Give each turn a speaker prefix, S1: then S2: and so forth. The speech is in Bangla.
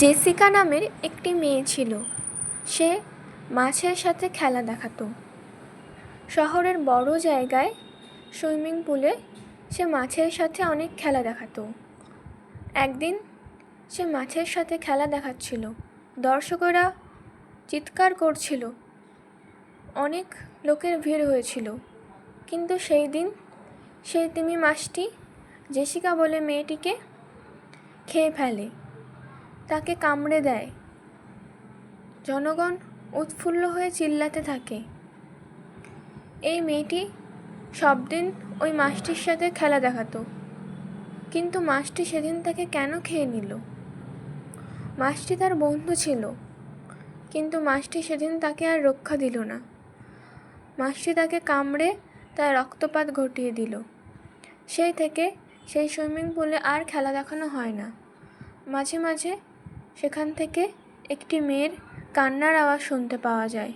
S1: জেসিকা নামের একটি মেয়ে ছিল। সে মাছের সাথে খেলা দেখাতো। শহরের বড় জায়গায় সুইমিং পুলে সে মাছের সাথে অনেক খেলা দেখাতো। একদিন সে মাছের সাথে খেলা দেখাচ্ছিল। দর্শকেরা চিৎকার করছিল। অনেক লোকের ভিড় হয়েছিল। কিন্তু সেই দিন সেই তিমি মাছটি জেসিকা বলে মেয়েটিকে খেয়ে ফেলে। তাকে কামড়ে দেয়। জনগণ উৎফুল্ল হয়ে চিল্লাতে থাকে। এই মেয়েটি সব দিন ওই মাছটির সাথে খেলা দেখাতো। কিন্তু মাছটি সেদিন তাকে কেন খেয়ে নিল? মাছটি তার বন্ধু ছিল, কিন্তু মাছটি সেদিন তাকে আর রক্ষা দিল না। মাছটি তাকে কামড়ে তার রক্তপাত ঘটিয়ে দিল। সেই থেকে সেই সুইমিং পুলে আর খেলা দেখানো হয় না। মাঝে মাঝে সেখান থেকে একটি মেয়ের কান্নার আওয়াজ শুনতে পাওয়া যায়।